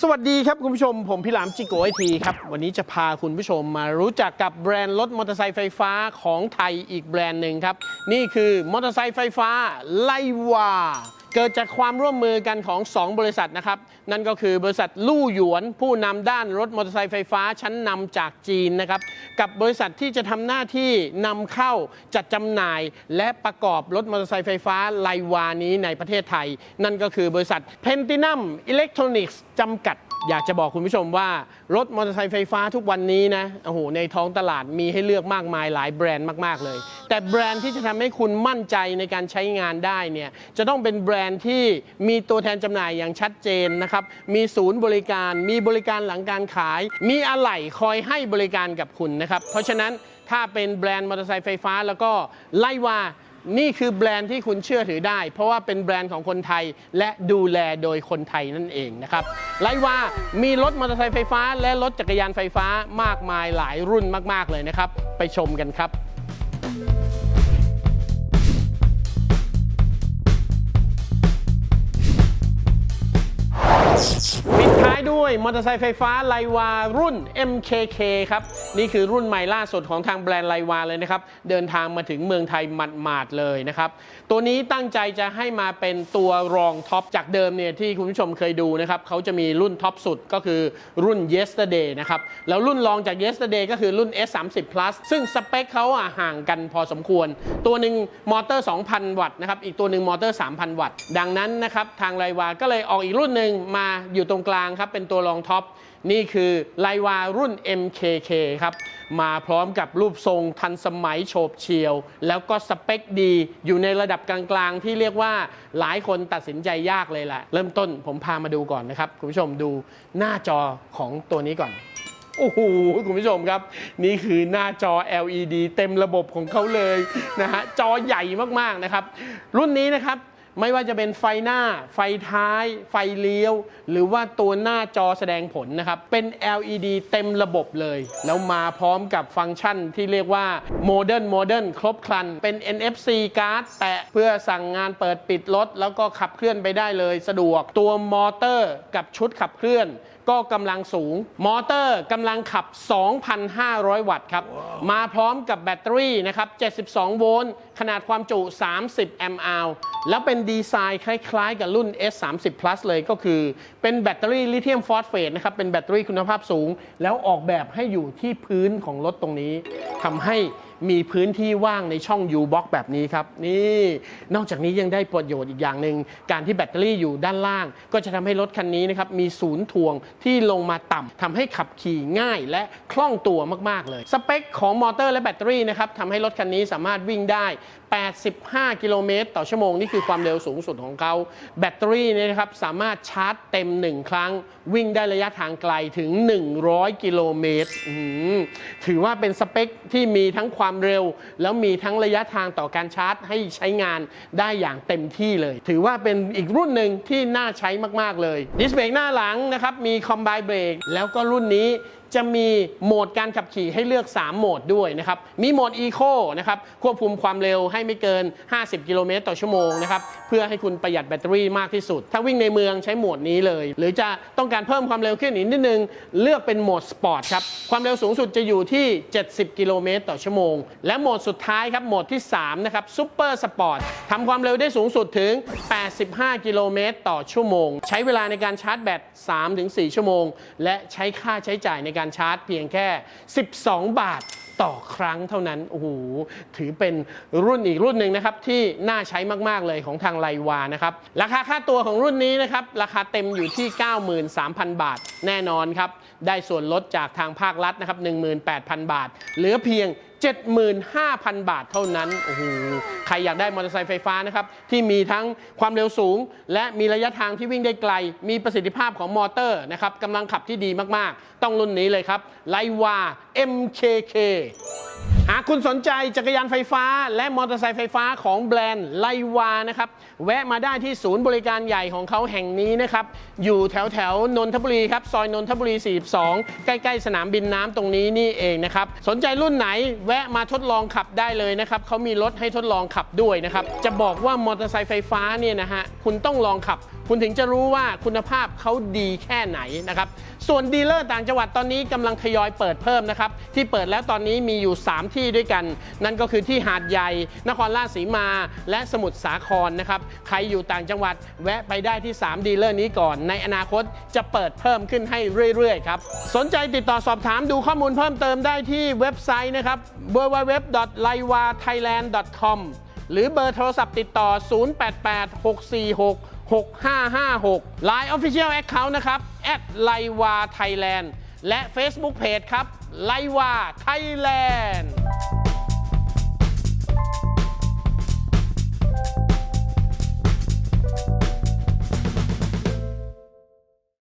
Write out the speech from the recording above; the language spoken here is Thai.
สวัสดีครับคุณผู้ชม ผมพี่หลามจิโกไอทีครับ วันนี้จะพาคุณผู้ชมมารู้จักกับแบรนด์รถมอเตอร์ไซค์ไฟฟ้าของไทยอีกแบรนด์หนึ่งครับ นี่คือมอเตอร์ไซค์ไฟฟ้าไลวา เกิดจากความร่วมมือกันของ 2 บริษัทนะครับ นั่นก็คือบริษัทลู่หยวน ผู้นำด้านรถมอเตอร์ไซค์ไฟฟ้าชั้นนำจากจีนนะครับ กับบริษัทที่จะทำหน้าที่นำเข้าจัดจำหน่าย และประกอบรถมอเตอร์ไซค์ไฟฟ้าไลวานี้ในประเทศไทย นั่นก็คือบริษัทเพนตินัมอิเล็กทรอนิกส์จำกัด อยากจะบอกคุณผู้ชมว่า รถมอเตอร์ไซค์ไฟฟ้าทุกวันนี้นะโอ้โหในท้องตลาดมีให้เลือกมากมายหลายแบรนด์มาก ๆ เลย แต่แบรนด์ที่จะทำให้คุณมั่นใจในการใช้งานได้เนี่ยจะต้องเป็นแบรนด์ที่มีตัวแทนจำหน่ายอย่างชัดเจนนะครับมีศูนย์บริการ มีบริการหลังการขาย มีอะไหล่คอยให้บริการกับคุณนะครับเพราะฉะนั้นถ้าเป็นแบรนด์มอเตอร์ไซค์ไฟฟ้าแล้วก็ไล่ว่า นี่คือแบรนด์ที่คุณเชื่อถือได้ เพราะว่าเป็นแบรนด์ของคนไทยและดูแลโดยคนไทยนั่นเองนะครับไลว่ามีรถมอเตอร์ไซค์ไฟฟ้า และรถจักรยานไฟฟ้ามากมายหลายรุ่นมาก ๆ เลยนะครับ ไปชมกันครับปิดท้าย ด้วยมอเตอร์ไซค์ไฟฟ้าไลวารุ่น MKK ครับ นี่คือรุ่นใหม่ล่าสุดของทางแบรนด์ไลวาเลยนะครับ เดินทางมาถึงเมืองไทยหมาดๆเลยนะครับ ตัวนี้ตั้งใจจะให้มาเป็นตัวรองท็อปจากเดิมเนี่ยที่คุณผู้ชมเคยดูนะครับเขาจะมีรุ่นท็อปสุดก็คือรุ่น yesterday นะครับ แล้วรุ่นรองจาก yesterday ก็คือรุ่น S30 plus ซึ่งสเปคเขาอะห่างกันพอสมควร ตัวหนึ่งมอเตอร์ 2,000 วัตต์นะครับอีกตัวหนึ่งมอเตอร์ 3,000 วัตต์ ดังนั้นนะครับทางไลวาก็เลยออกอีกรุ่นหนึ่งมาอยู่ตรงกลางครับเป็นตัวรองท็อป นี่คือไลวารุ่น MKK ครับ มาพร้อมกับรูปทรงทันสมัยโฉบเฉี่ยว แล้วก็สเปคดี อยู่ในระดับกลางๆ ที่เรียกว่าหลายคนตัดสินใจยากเลยแหละเริ่มต้นผมพามาดูก่อนนะครับ คุณผู้ชมดูหน้าจอของตัวนี้ก่อนโอ้โหคุณผู้ชมครับ นี่คือหน้าจอ LED เต็มระบบของเขาเลยนะฮะจอใหญ่มากๆนะครับ รุ่นนี้นะครับ ไม่ว่าจะเป็นไฟหน้า ไฟท้าย ไฟเลี้ยว หรือว่าตัวหน้าจอแสดงผลนะครับ เป็น LED เต็มระบบเลย แล้วมาพร้อมกับฟังก์ชันที่เรียกว่าโมเดิร์นโมเดิร์นครบครัน เป็น NFC การ์ดแตะเพื่อสั่งงานเปิดปิดรถ แล้วก็ขับเคลื่อนไปได้เลย สะดวก ตัวมอเตอร์กับชุดขับเคลื่อนก็กำลังสูง มอเตอร์กำลังขับ 2,500 วัตต์ครับ มาพร้อมกับแบตเตอรี่นะครับ 72 โวลต์ ขนาดความจุ 30 แอมป์อาวแล้วเป็นดีไซน์คล้าย ๆ กับรุ่น S30 Plus เลยก็คือ เป็นแบตเตอรี่ลิเธียมฟอสเฟตนะครับ เป็นแบตเตอรี่คุณภาพสูง แล้วออกแบบให้อยู่ที่พื้นของรถตรงนี้ทำให้ มีพื้นที่ว่างในช่อง U-Box แบบนี้ครับ นี่นอกจากนี้ยังได้ประโยชน์อีกอย่างหนึ่งการที่แบตเตอรี่อยู่ด้านล่าง ก็จะทำให้รถคันนี้นะครับมีศูนย์ถ่วงที่ลงมาต่ำทำให้ขับขี่ง่ายและคล่องตัวมาก ๆ เลย สเปคของมอเตอร์และแบตเตอรี่นะครับทำให้รถคันนี้สามารถวิ่งได้ 85 กิโลเมตรต่อชั่วโมง นี่คือความเร็วสูงสุดของเขาแบตเตอรี่เนี่ยนะครับสามารถชาร์จเต็ม 1 ครั้ง วิ่งได้ระยะทางไกลถึง 100 กิโลเมตรถือว่าเป็นสเปคที่มีทั้งความเร็ว แล้วมีทั้งระยะทางต่อการชาร์จให้ใช้งานได้อย่างเต็มที่เลย ถือว่าเป็นอีกรุ่นหนึ่งที่น่าใช้มาก ๆ เลยดิสเบรกหน้าหลังนะครับมีคอมไบเบรกแล้วก็รุ่นนี้ จะมีโหมดการขับขี่ให้เลือก 3 โหมดด้วยนะครับ มีโหมด Eco นะครับควบคุมความเร็วให้ไม่เกิน 50 กิโลเมตรต่อชั่วโมงนะครับเพื่อให้คุณประหยัดแบตเตอรี่มากที่สุด ถ้าวิ่งในเมืองใช้โหมดนี้เลย หรือจะต้องการเพิ่มความเร็วขึ้นอีกนิดนึง เลือกเป็นโหมดสปอร์ตครับความเร็วสูงสุดจะอยู่ที่ 70 กิโลเมตรต่อชั่วโมง และโหมดสุดท้ายครับโหมดที่3นะครับซูเปอร์สปอร์ตทำความเร็วได้สูงสุดถึง 85 กิโลเมตรต่อชั่วโมง ใช้เวลาในการชาร์จแบต 3-4 ชั่วโมง และใช้ค่าใช้จ่ายในการชาร์จเพียงแค่ 12 บาทต่อครั้งเท่านั้น โอ้โห ถือเป็นรุ่นอีกรุ่นหนึ่งนะครับ ที่น่าใช้มาก ๆ เลยของทางไลวานะครับ ราคาค่าตัวของรุ่นนี้นะครับ ราคาเต็มอยู่ที่ 93,000 บาทแน่นอนครับ ได้ส่วนลดจากทางภาครัฐนะครับ 18,000 บาท เหลือเพียง 75,000 บาทเท่านั้นโอ้โหใครอยากได้มอเตอร์ไซค์ไฟฟ้านะครับ ที่มีทั้งความเร็วสูง และมีระยะทางที่วิ่งได้ไกล มีประสิทธิภาพของมอเตอร์นะครับกำลังขับที่ดีมากๆ ต้องรุ่นนี้เลยครับไลวา MKK หากคุณสนใจจักรยานไฟฟ้า และมอเตอร์ไซค์ไฟฟ้าของแบรนด์ไลวานะครับ แวะมาได้ที่ศูนย์บริการใหญ่ของเขาแห่งนี้นะครับ อยู่แถวแถวนนทบุรีครับ ซอยนนทบุรี 42 ใกล้ ๆ สนามบินน้ำตรงนี้นี่เองนะครับ สนใจรุ่นไหนแววะมาทดลองขับได้เลยนะครับเขามีรถให้ทดลองขับด้วยนะครับ จะบอกว่ามอเตอร์ไซค์ไฟฟ้าเนี่ยนะฮะคุณต้องลองขับ คุณถึงจะรู้ว่าคุณภาพเขาดีแค่ไหนนะครับ ส่วนดีลเลอร์ต่างจังหวัดตอนนี้กำลังทยอยเปิดเพิ่มนะครับ ที่เปิดแล้วตอนนี้มีอยู่ 3 ที่ด้วยกัน นั่นก็คือที่หาดใหญ่ นครราชสีมา และสมุทรสาครนะครับ ใครอยู่ต่างจังหวัดแวะไปได้ที่ 3 ดีลเลอร์นี้ก่อน ในอนาคตจะเปิดเพิ่มขึ้นให้เรื่อยๆครับ สนใจติดต่อสอบถามดูข้อมูลเพิ่มเติมได้ที่เว็บไซต์นะครับ www.laiwathailand.com หรือเบอร์โทรศัพท์ติดต่อ 088 646 6556 Line Official Account นะครับไลวาไทยแลนด์และ Facebook Page ครับไลวาไทยแลนด์